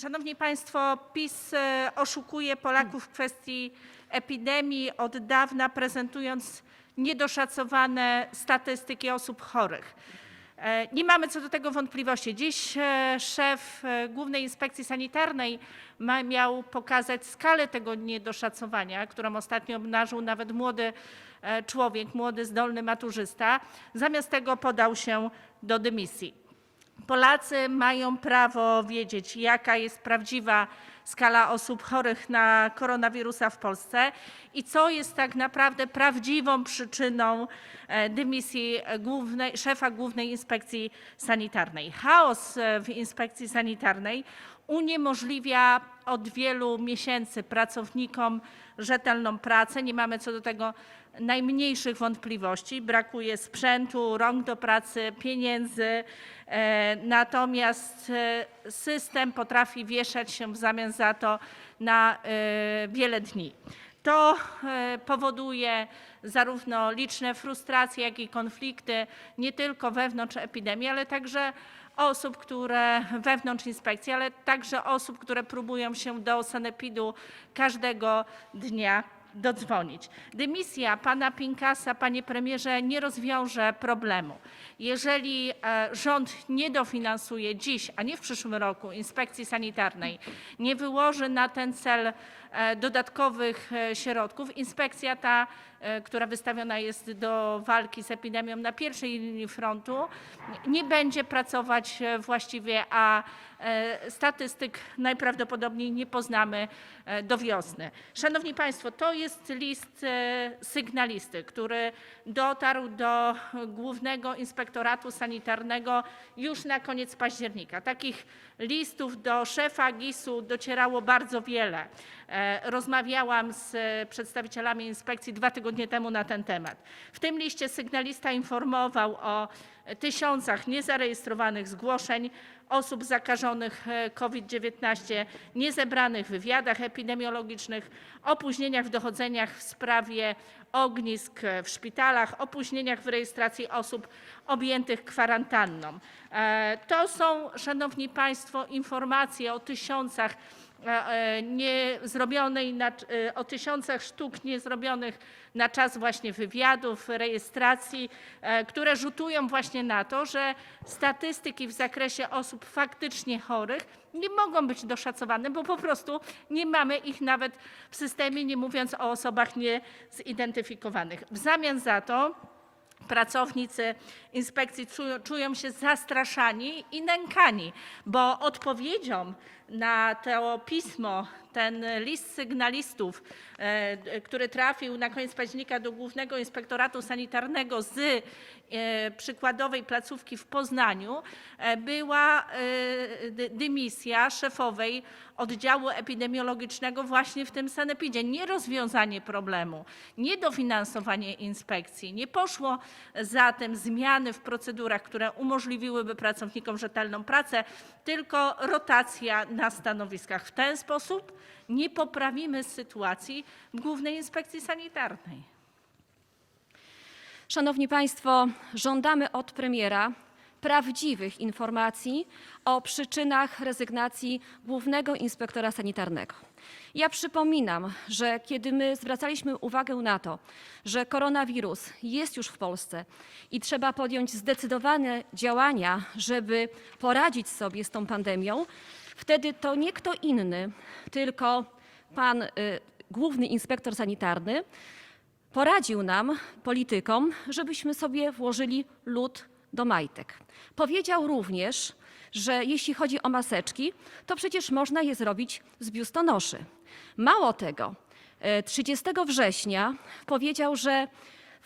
Szanowni Państwo, PiS e, oszukuje Polaków w kwestii epidemii od dawna, prezentując niedoszacowane statystyki osób chorych. E, Nie mamy co do tego wątpliwości. Dziś e, szef Głównej Inspekcji Sanitarnej ma, miał pokazać skalę tego niedoszacowania, którą ostatnio obnażył nawet młody człowiek, młody, zdolny maturzysta. Zamiast tego podał się do dymisji. Polacy mają prawo wiedzieć, jaka jest prawdziwa skala osób chorych na koronawirusa w Polsce i co jest tak naprawdę prawdziwą przyczyną e, dymisji głównej, szefa Głównej Inspekcji Sanitarnej. Chaos e, w Inspekcji Sanitarnej uniemożliwia od wielu miesięcy pracownikom rzetelną pracę. Nie mamy co do tego najmniejszych wątpliwości. Brakuje sprzętu, rąk do pracy, pieniędzy. E, Natomiast e, system potrafi wieszać się w zamian za to na e, wiele dni. To powoduje zarówno liczne frustracje, jak i konflikty, nie tylko wewnątrz epidemii, ale także osób, które wewnątrz inspekcji, ale także osób, które próbują się do sanepidu każdego dnia dodzwonić. Dymisja pana Pinkasa, panie premierze, nie rozwiąże problemu. Jeżeli e, rząd nie dofinansuje dziś, a nie w przyszłym roku inspekcji sanitarnej, nie wyłoży na ten cel e, dodatkowych e, środków, inspekcja ta, która wystawiona jest do walki z epidemią na pierwszej linii frontu, nie będzie pracować e, właściwie, a e, statystyk najprawdopodobniej nie poznamy e, do wiosny. Szanowni Państwo, to jest list e, sygnalisty, który dotarł do Głównego Inspektoratu Sanitarnego już na koniec października. Takich listów do szefa GIS-u docierało bardzo wiele. E, Rozmawiałam z przedstawicielami inspekcji dwa tygodnie temu na ten temat. W tym liście sygnalista informował o tysiącach niezarejestrowanych zgłoszeń osób zakażonych e, COVID-19, niezebranych wywiadach epidemiologicznych, opóźnieniach w dochodzeniach w sprawie ognisk w szpitalach, opóźnieniach w rejestracji osób objętych kwarantanną. E, To są, Szanowni Państwo, informacje o tysiącach e, e, nie zrobionej na, e, o tysiącach sztuk niezrobionych na czas właśnie wywiadów, rejestracji, e, które rzutują właśnie na to, że statystyki w zakresie osób faktycznie chorych nie mogą być doszacowane, bo po prostu nie mamy ich nawet w systemie, nie mówiąc o osobach niezidentyfikowanych. W zamian za to pracownicy inspekcji czują się zastraszani i nękani, bo odpowiedzią na to pismo, ten list sygnalistów, e, który trafił na koniec października do Głównego Inspektoratu Sanitarnego z e, przykładowej placówki w Poznaniu, e, była dy- dymisja szefowej oddziału epidemiologicznego właśnie w tym sanepidzie. Nie rozwiązanie problemu, nie dofinansowanie inspekcji. Nie poszło za tym zmiany w procedurach, które umożliwiłyby pracownikom rzetelną pracę, tylko rotacja na stanowiskach. W ten sposób nie poprawimy sytuacji w Głównej Inspekcji Sanitarnej. Szanowni Państwo, żądamy od premiera prawdziwych informacji o przyczynach rezygnacji głównego inspektora sanitarnego. Ja przypominam, że kiedy my zwracaliśmy uwagę na to, że koronawirus jest już w Polsce i trzeba podjąć zdecydowane działania, żeby poradzić sobie z tą pandemią, wtedy to nie kto inny, tylko pan y, główny inspektor sanitarny poradził nam, politykom, żebyśmy sobie włożyli lód do majtek. Powiedział również, że jeśli chodzi o maseczki, to przecież można je zrobić z biustonoszy. Mało tego, e, 30 września powiedział, że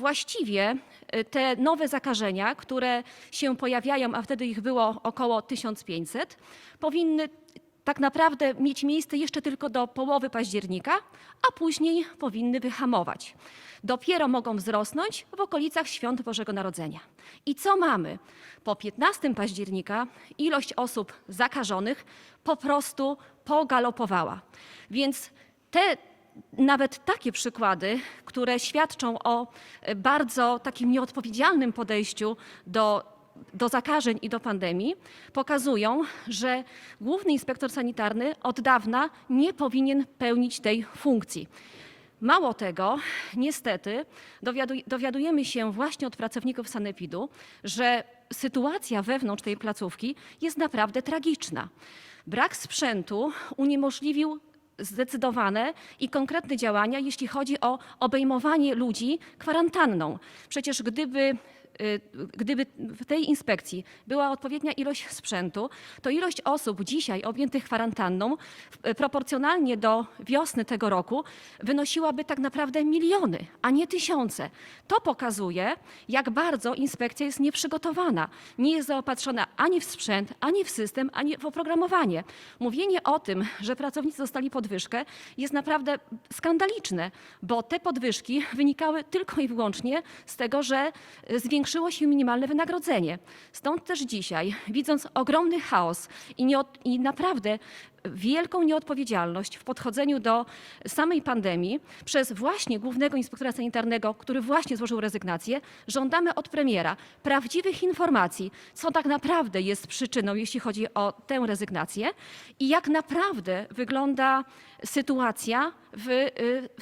właściwie e, te nowe zakażenia, które się pojawiają, a wtedy ich było około 1500, powinny tak naprawdę mieć miejsce jeszcze tylko do połowy października, a później powinny wyhamować. Dopiero mogą wzrosnąć w okolicach świąt Bożego Narodzenia. I co mamy? Po 15 października ilość osób zakażonych po prostu pogalopowała. Więc te nawet takie przykłady, które świadczą o e, bardzo takim nieodpowiedzialnym podejściu do do zakażeń i do pandemii pokazują, że główny inspektor sanitarny od dawna nie powinien pełnić tej funkcji. Mało tego, niestety dowiadu- dowiadujemy się właśnie od pracowników sanepidu, że sytuacja wewnątrz tej placówki jest naprawdę tragiczna. Brak sprzętu uniemożliwił zdecydowane i konkretne działania, jeśli chodzi o obejmowanie ludzi kwarantanną. Przecież gdyby gdyby w tej inspekcji była odpowiednia ilość sprzętu, to ilość osób dzisiaj objętych kwarantanną w- proporcjonalnie do wiosny tego roku wynosiłaby tak naprawdę miliony, a nie tysiące. To pokazuje, jak bardzo inspekcja jest nieprzygotowana. Nie jest zaopatrzona ani w sprzęt, ani w system, ani w oprogramowanie. Mówienie o tym, że pracownicy dostali podwyżkę jest naprawdę skandaliczne, bo te podwyżki wynikały tylko i wyłącznie z tego, że e, zwiększyło się minimalne wynagrodzenie. Stąd też dzisiaj, widząc ogromny chaos i, nieod- i naprawdę wielką nieodpowiedzialność w podchodzeniu do samej pandemii przez właśnie głównego inspektora sanitarnego, który właśnie złożył rezygnację, żądamy od premiera prawdziwych informacji, co tak naprawdę jest przyczyną, jeśli chodzi o tę rezygnację i jak naprawdę wygląda sytuacja w,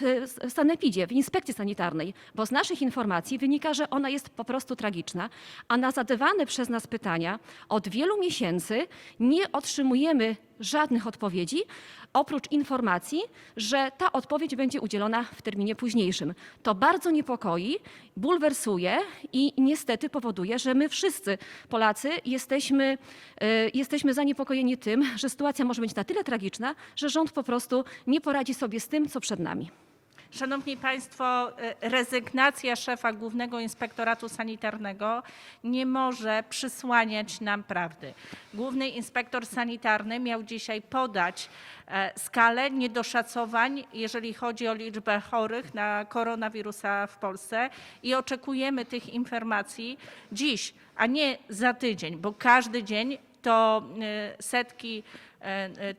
w sanepidzie, w inspekcji sanitarnej, bo z naszych informacji wynika, że ona jest po prostu tragiczna, a na zadawane przez nas pytania od wielu miesięcy nie otrzymujemy żadnych odpowiedzi, oprócz informacji, że ta odpowiedź będzie udzielona w terminie późniejszym. To bardzo niepokoi, bulwersuje i niestety powoduje, że my wszyscy Polacy jesteśmy, e, jesteśmy zaniepokojeni tym, że sytuacja może być na tyle tragiczna, że rząd po prostu nie poradzi sobie z tym, co przed nami. Szanowni Państwo, e, rezygnacja szefa Głównego Inspektoratu Sanitarnego nie może przysłaniać nam prawdy. Główny Inspektor Sanitarny miał dzisiaj podać e, skalę niedoszacowań, jeżeli chodzi o liczbę chorych na koronawirusa w Polsce i oczekujemy tych informacji dziś, a nie za tydzień, bo każdy dzień to e, setki,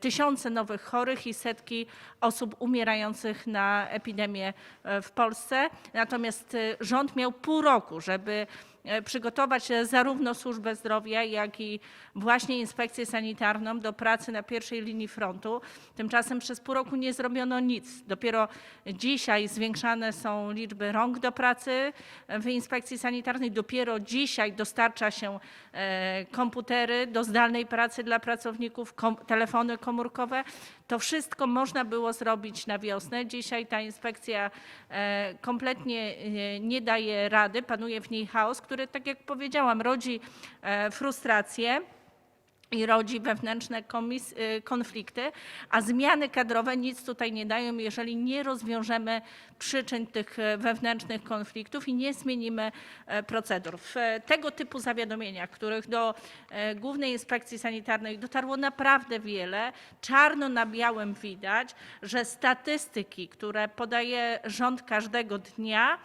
tysiące nowych chorych i setki osób umierających na epidemię e, w Polsce. Natomiast e, rząd miał pół roku, żeby e, przygotować e, zarówno służbę zdrowia, jak i właśnie inspekcję sanitarną do pracy na pierwszej linii frontu. Tymczasem przez pół roku nie zrobiono nic. Dopiero dzisiaj zwiększane są liczby rąk do pracy w inspekcji sanitarnej. Dopiero dzisiaj dostarcza się e, komputery do zdalnej pracy dla pracowników, kom, telefony komórkowe. To wszystko można było zrobić na wiosnę. Dzisiaj ta inspekcja e, kompletnie e, nie daje rady, panuje w niej chaos, który, tak jak powiedziałam, rodzi e, frustrację i rodzi wewnętrzne y, konflikty, a zmiany kadrowe nic tutaj nie dają, jeżeli nie rozwiążemy przyczyn tych e, wewnętrznych konfliktów i nie zmienimy e, procedur. W e, tego typu zawiadomieniach, których do Głównej Inspekcji Sanitarnej dotarło naprawdę wiele, czarno na białym widać, że statystyki, które podaje rząd każdego dnia,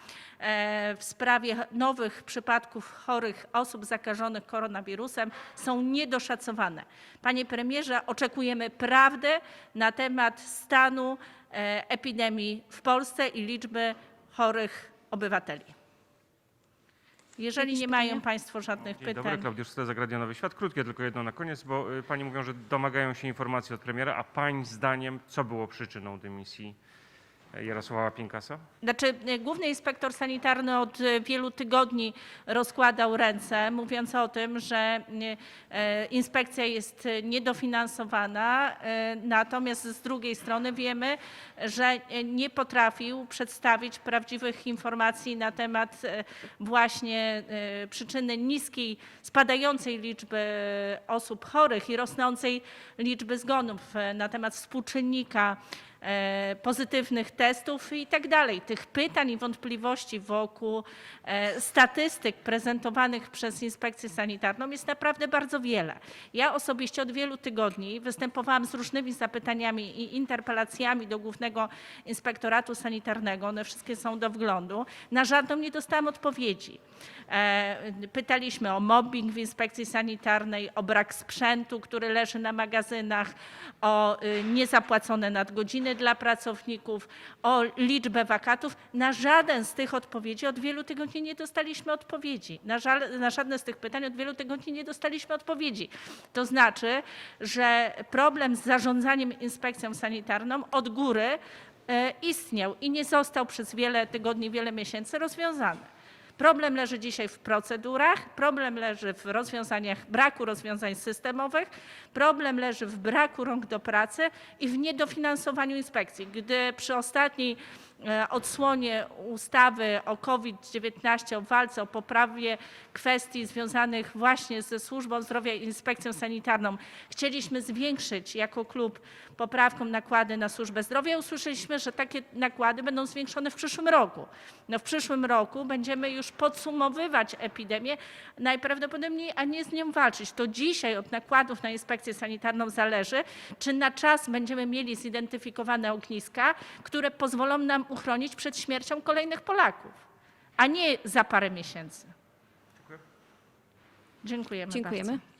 w sprawie nowych przypadków chorych osób zakażonych koronawirusem są niedoszacowane. Panie premierze, oczekujemy prawdy na temat stanu e, epidemii w Polsce i liczby chorych obywateli. Jeżeli Jakieś nie mają? Państwo żadnych Dzień dobry, pytań. Klaudiusz Steza, Radio Nowy Świat. Krótkie tylko jedno na koniec, bo y, pani mówią, że domagają się informacji od premiera, a pań zdaniem co było przyczyną dymisji e, Jarosława Pinkasa? Znaczy, y, główny inspektor sanitarny od y, wielu tygodni rozkładał ręce, mówiąc o tym, że e, inspekcja jest niedofinansowana, natomiast z drugiej strony wiemy, że nie potrafił przedstawić prawdziwych informacji na temat właśnie przyczyny niskiej, spadającej liczby osób chorych i rosnącej liczby zgonów, na temat współczynnika e, pozytywnych testów i tak dalej. Tych pytań i wątpliwości wokół e, statystyk prezentowanych przez inspekcję sanitarną jest naprawdę bardzo wiele. Ja osobiście od wielu tygodni występowałam z różnymi zapytaniami i interpelacjami do Głównego Inspektoratu Sanitarnego. One wszystkie są do wglądu. Na żadną nie dostałam odpowiedzi. E, Pytaliśmy o mobbing w inspekcji sanitarnej, o brak sprzętu, który leży na magazynach, o y, niezapłacone nadgodziny dla pracowników, o liczbę wakatów. Na żaden z tych odpowiedzi od wielu tygodni nie dostaliśmy odpowiedzi. Na, żal, na żadne z tych pytań od wielu tygodni nie dostaliśmy odpowiedzi. To znaczy, że problem z zarządzaniem inspekcją sanitarną od góry e, istniał i nie został przez wiele tygodni, wiele miesięcy rozwiązany. Problem leży dzisiaj w procedurach, problem leży w rozwiązaniach, braku rozwiązań systemowych, problem leży w braku rąk do pracy i w niedofinansowaniu inspekcji. Gdy przy ostatniej e, odsłonie ustawy o COVID-19, o walce, o poprawie kwestii związanych właśnie ze służbą zdrowia i inspekcją sanitarną, chcieliśmy zwiększyć jako klub poprawką nakłady na służbę zdrowia. Usłyszeliśmy, że takie nakłady będą zwiększone w przyszłym roku. No w przyszłym roku będziemy już podsumowywać epidemię najprawdopodobniej, a nie z nią walczyć. To dzisiaj od nakładów na inspekcję sanitarną zależy, czy na czas będziemy mieli zidentyfikowane ogniska, które pozwolą nam uchronić przed śmiercią kolejnych Polaków, a nie za parę miesięcy. Dziękujemy. Dziękujemy. Bardzo.